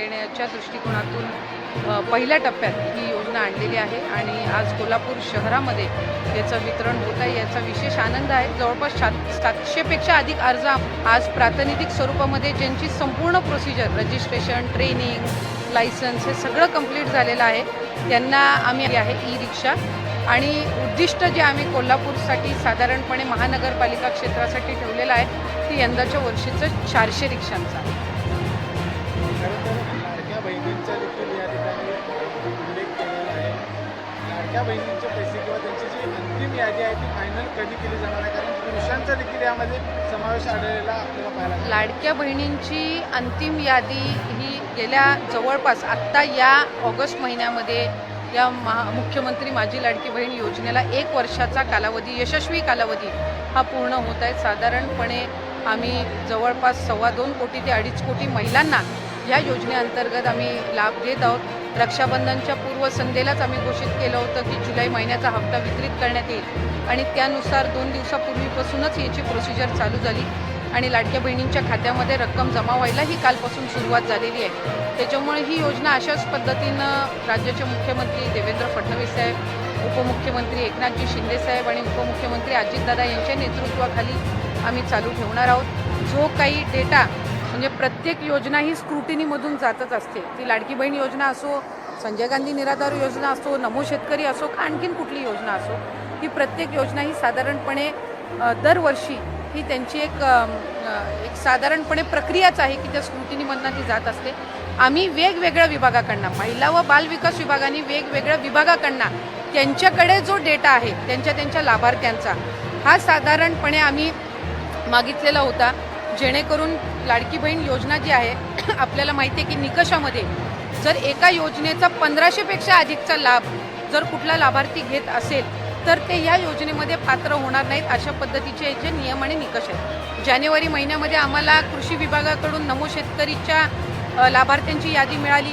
देण्याच्या दृष्टिकोनातून पहिल्या टप्प्यात ही योजना आणलेली आहे आणि आज कोल्हापूर शहरामध्ये याचं वितरण होत आहे. याचा विशेष आनंद आहे. जवळपास सात सातशेपेक्षा अधिक अर्ज आज प्रातिनिधिक स्वरूपामध्ये ज्यांची संपूर्ण प्रोसिजर रजिस्ट्रेशन ट्रेनिंग लायसन्स हे सगळं कंप्लीट झालेलं आहे. त्यांना आम्ही आहे ई रिक्षा आणि उद्दिष्ट जे आम्ही कोल्हापूरसाठी साधारणपणे महानगरपालिका क्षेत्रासाठी ठेवलेलं आहे ते यंदाच्या वर्षीचं चारशे रिक्षांचं आहे. लाडक्या बहिणींचे पैसे किंवा त्यांची जी अंतिम यादी आहे ती फायनल कधी केली जाणार आहे? कारण पुरुषांचा देखील यामध्ये समावेश आढळलेला आपल्याला पाहायला लाडक्या बहिणींची अंतिम यादी ही गेल्या जवळपास आत्ता या ऑगस्ट महिन्यामध्ये या महा मुख्यमंत्री माझी लाडकी बहीण योजनेला एक वर्षाचा कालावधी यशस्वी कालावधी हा पूर्ण होत आहे. साधारणपणे आम्ही जवळपास सव्वा दोन कोटी ते अडीच कोटी महिलांना ह्या योजनेअंतर्गत आम्ही लाभ देत आहोत. रक्षाबंधनच्या पूर्वसंध्येलाच आम्ही घोषित केलं होतं की जुलै महिन्याचा हप्ता वितरित करण्यात येईल. आणि त्यानुसार दोन दिवसापूर्वीपासूनच याची प्रोसिजर चालू झाली. आणि लाडक्या बहिणींच्या खात्यामध्ये रक्कम जमा व्हायला ही कालपासून सुरुवात झालेली आहे. त्याच्यामुळे ही योजना अशाच पद्धतीनं राज्याचे मुख्यमंत्री देवेंद्र फडणवीस साहेब उपमुख्यमंत्री एकनाथजी शिंदे साहेब आणि उपमुख्यमंत्री अजितदादा यांच्या नेतृत्वाखाली आम्ही चालू ठेवणार आहोत. जो काही डेटा म्हणजे प्रत्येक योजना ही स्क्रुटिनीमधून जातच असते. ती लाडकी बहीण योजना असो संजय गांधी निराधार योजना असो नमो शेतकरी असो का आणखीन कुठली योजना असो ही प्रत्येक योजना ही साधारणपणे दरवर्षी ही त्यांची एक एक साधारणपणे प्रक्रियाच आहे की त्या स्क्रुटिनीमधनं ती जात असते. आम्ही वेगवेगळ्या विभागाकडनं महिला व बालविकास विभागाने वेगवेगळ्या विभागाकडनं त्यांच्याकडे जो डेटा आहे त्यांच्या त्यांच्या लाभार्थ्यांचा हा साधारणपणे आम्ही मागितलेला होता. जेणेकरून लाडकी बहीण योजना जी आहे आपल्याला माहिती आहे की निकषामध्ये जर एका योजनेचा पंधराशेपेक्षा अधिकचा लाभ जर कुठला लाभार्थी घेत असेल तर ते या योजनेमध्ये पात्र होणार नाहीत अशा पद्धतीचे याचे नियम आणि निकष आहेत. जानेवारी महिन्यामध्ये आम्हाला कृषी विभागाकडून नमो शेतकरीच्या लाभार्थ्यांची यादी मिळाली.